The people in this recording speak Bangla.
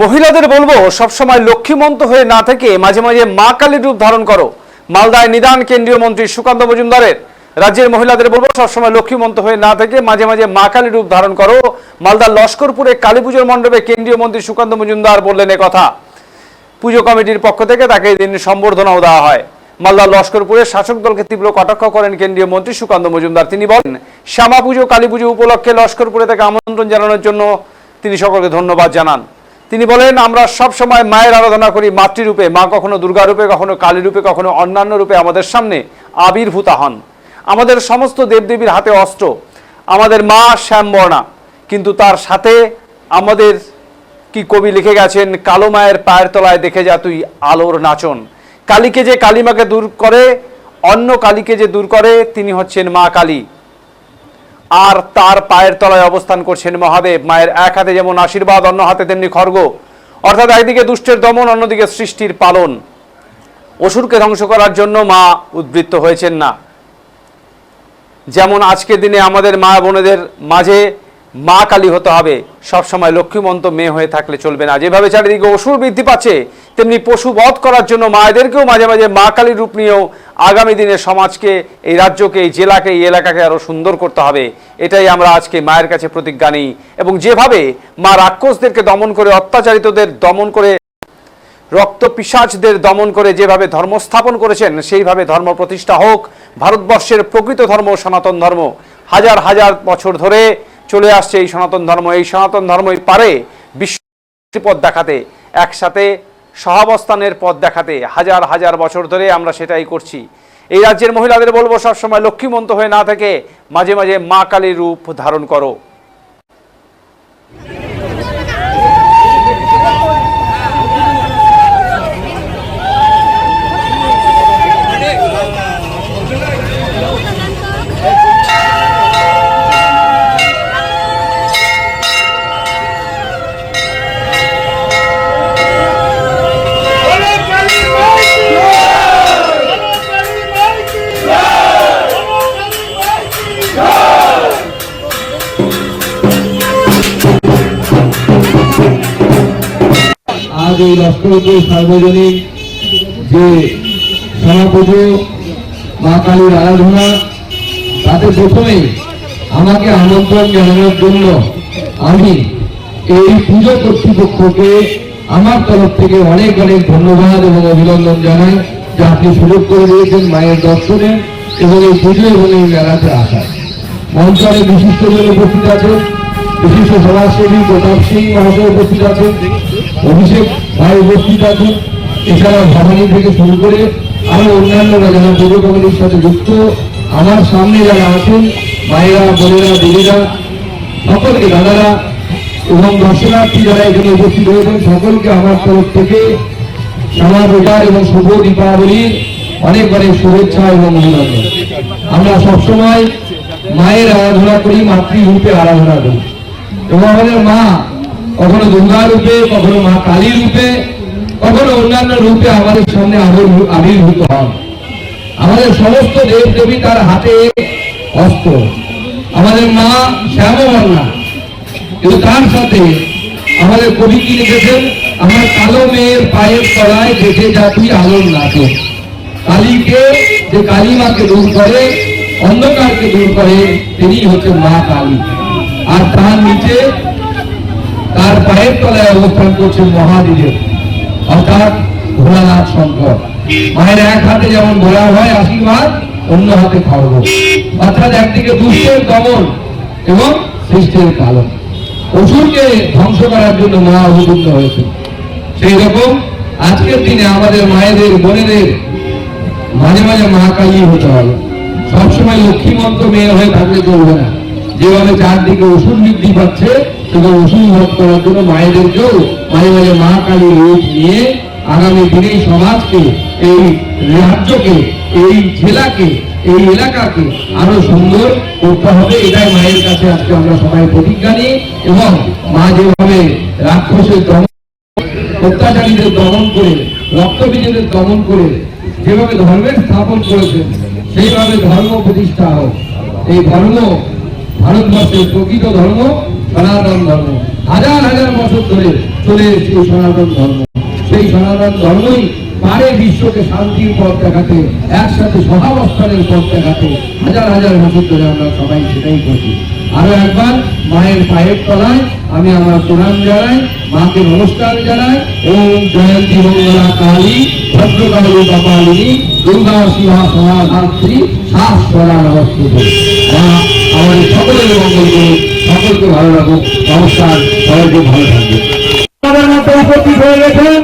মহিলাদের বলব, সবসময় লক্ষ্মীমন্ত হয়ে না থেকে মাঝে মাঝে মা কালীর রূপ ধারণ করো। মালদায় নিদান কেন্দ্রীয় মন্ত্রী সুকান্ত মজুমদারের। রাজ্যের মহিলাদের বলব, সবসময় লক্ষ্মীমন্ত হয়ে না থেকে মাঝে মাঝে মা কালীর রূপ ধারণ করো। মালদার লস্করপুরে কালী পুজোর মণ্ডপে কেন্দ্রীয় মন্ত্রী সুকান্ত মজুমদার বললেন কথা। পুজো কমিটির পক্ষ থেকে তাকে এদিন সম্বর্ধনাও দেওয়া হয়। মালদা লস্করপুরে শাসক দলকে তীব্র কটাক্ষ করেন কেন্দ্রীয় মন্ত্রী সুকান্ত মজুমদার। তিনি বলেন, শ্যামা পুজো, কালী পুজো উপলক্ষে লস্করপুরে তাকে আমন্ত্রণ জানানোর জন্য তিনি সকলকে ধন্যবাদ জানান। তিনি বলেন, আমরা সব সময় মায়ের আরাধনা করি মাতৃরূপে, মা কখনো দুর্গা রূপে কখনো কালী রূপে কখনো অন্যান্য রূপে আমাদের সামনে আবির্ভূতা হন। আমাদের সমস্ত দেবদেবীর হাতে অস্ত্র, আমাদের মা শ্যামবর্ণা, কিন্তু তার সাথে আমাদের কি কবি লিখে গেছেন, কালো মায়ের পায়ের তলায় দেখে যা তুই আলোর নাচন। কালীকে যে কালীমাকে দূর করে, অন্য কালীকে যে দূর করে, তিনি হচ্ছেন মা কালী। আর তার পায়ের তলায় অবস্থান করছেন মহাদেব। মায়ের এক হাতে যেমন আশীর্বাদ, অন্য হাতে তেমনি খর্গ। অর্থাৎ একদিকে দুষ্টের দমন, অন্যদিকে সৃষ্টির পালন। অসুরকে ধ্বংস করার জন্য মা উদ্বৃত্ত হয়েছেন না। যেমন আজকের দিনে আমাদের মা বোনেদের মাঝে মা কালী হতে হবে। সবসময় লক্ষ্মীমন্ত মেয়ে হয়ে থাকলে চলবে না। যেভাবে চারিদিকে অসুর বৃদ্ধি পাচ্ছে, তেমনি পশু বধ করার জন্য মায়েদেরকেও মাঝে মাঝে মা কালীর রূপ নিয়েও আগামী দিনে সমাজকে, এই রাজ্যকে, এই জেলাকে, এই এলাকাকে আরও সুন্দর করতে হবে। এটাই আমরা আজকে মায়ের কাছে প্রতিজ্ঞা নিই। এবং যেভাবে মা রাক্ষসদেরকে দমন করে, অত্যাচারিতদের দমন করে, রক্ত পিসাচদের দমন করে যেভাবে ধর্ম স্থাপন করেছেন, সেইভাবে ধর্ম প্রতিষ্ঠা হোক। ভারতবর্ষের প্রকৃত ধর্ম সনাতন ধর্ম। হাজার হাজার বছর ধরে চলে আসছে এই সনাতন ধর্ম। এই সনাতন ধর্মই পারে বিশ্ব পথ দেখাতে। একসাথে সহাবস্থানের পথ দেখাতে হাজার হাজার বছর ধরে আমরা সেটাই করছি। এই রাজ্যের মহিলাদের বলব সবসময় লক্ষ্মীমন্ত হয়ে না থেকে মাঝে মাঝে মা কালীর রূপ ধারণ করো। এই লস্করপুর সার্বজনীন যে শ্যামা পুজো মা কালীর আরাধনা, তাতে প্রথমে আমাকে আমন্ত্রণ জানানোর জন্য আমি এই পুজো কর্তৃপক্ষকে আমার তরফ থেকে অনেক অনেক ধন্যবাদ এবং অভিনন্দন জানাই, যে আপনি সুযোগ করে দিয়েছেন মায়ের দর্শনে এবং এই পুজো এবং এই মেলাতে আসার। মঞ্চে বিশিষ্টজন উপস্থিত আছেন, বিশিষ্ট সমাজসেবী প্রতাপ সিং মহাশয় উপস্থিত আছেন অভিষেক ভাই উপস্থিত আছেন। এছাড়া ভবানী থেকে শুরু করে আরও অন্যান্যরা যারা পুজো কমিটির সাথে যুক্ত। আমার সামনে যারা আছেন মায়েরা বোনেরা, দিদিরা, সকলকে দাদারা এবং দর্শনার্থী যারা এখানে উপস্থিত হয়েছেন, সকলকে আমার তরফ থেকে শ্যামা পূজার এবং শুভ দীপাবলির অনেক অনেক শুভেচ্ছা এবং অভিনন্দন। আমরা সবসময় মায়ের আরাধনা করি, মাতৃরূপে আরাধনা করি। এবং আমাদের মা কখনো দুর্গা রূপে, কখনো মা কালী রূপে, কখনো অন্যান্য রূপে আমাদের সামনে আবির্ভূ- আবির্ভূত হন। আমাদের সমস্ত দেব দেবী তার হাতে অস্ত্র আমাদের মা শ্যামবর্ণা কিন্তু তার সাথে আমাদের কবি কি লিখেছেন? আমার কালো মেয়ের পায়ের তলায় দেখে তুই আলোর নাটক কালীকে যে কালী মাকে দূর করে, অন্ধকারকে দূর করে, তিনি হচ্ছে মা কালী। আর তার নিচে পায়ের তলায় অবস্থান করছেন মহাদেব অর্থাৎ ভোলানাথ শঙ্কর। মায়ের এক হাতে যেমন ভোলা হয়, আশীর্বাদ, অন্য হাতে খড়গ। অর্থাৎ একদিকে দুষ্টের দমন এবং সৃষ্টির পালন। অসুরকে ধ্বংস করার জন্য মা অবতীর্ণ হয়েছে সেই রকম আজকের দিনে আমাদের মায়েদের, বোনেদের মাঝে মাঝে মা কালী হতে হবে সবসময় লক্ষ্মী লক্ষ্মীমন্ত মেয়ে হয়ে থাকলে চলবে না। যেভাবে চারদিকে ওষুধ বৃদ্ধি পাচ্ছে এবং ওষুধ ভোগ করার জন্য মায়েদেরকেও মাঝে মাঝে মা কালীর রূপ নিয়ে আগামী দিনে সমাজকে, এই রাজ্যকে, এই জেলাকে, এই এলাকাকে আরও সুন্দর করতে হবে, এটাই মায়ের কাছে আজকে আমরা সবাই প্রতিজ্ঞা নিই এবং মা যেভাবে রাক্ষসের দমন অত্যাচারীদের দমন করে, রক্তবীজদের দমন করে, যেভাবে ধর্মের স্থাপন করেছেন, সেইভাবে ধর্ম প্রতিষ্ঠা হোক। এই ধর্ম ভারতবর্ষের প্রকৃত ধর্ম সনাতন ধর্ম। হাজার হাজার বছর ধরে চলে এসেছে সনাতন ধর্ম। সেই সনাতন ধর্মই পারে বিশ্বকে শান্তির পথ দেখাতে, একসাথে সহাবস্থানের পথ দেখাতে। হাজার হাজার বছর ধরে আমরা সবাই সেটাই করছি। আরও একবার মায়ের পায়ের তলায় আমি আমার প্রণাম জানাই, মাকে নমস্কার জানাই, ওম জয়ন্তী মঙ্গলা কালী, ভদ্রকালী কপালিনী, দুর্গা শিবা সমাধাত্রী, শাশ্বরা নমস্কৃত আমাদের সকলের মঙ্গল করুন সকলকে ভালো রাখুন নমস্কার, সবাইকে ভালো থাকবে উপস্থিত হয়ে গেছেন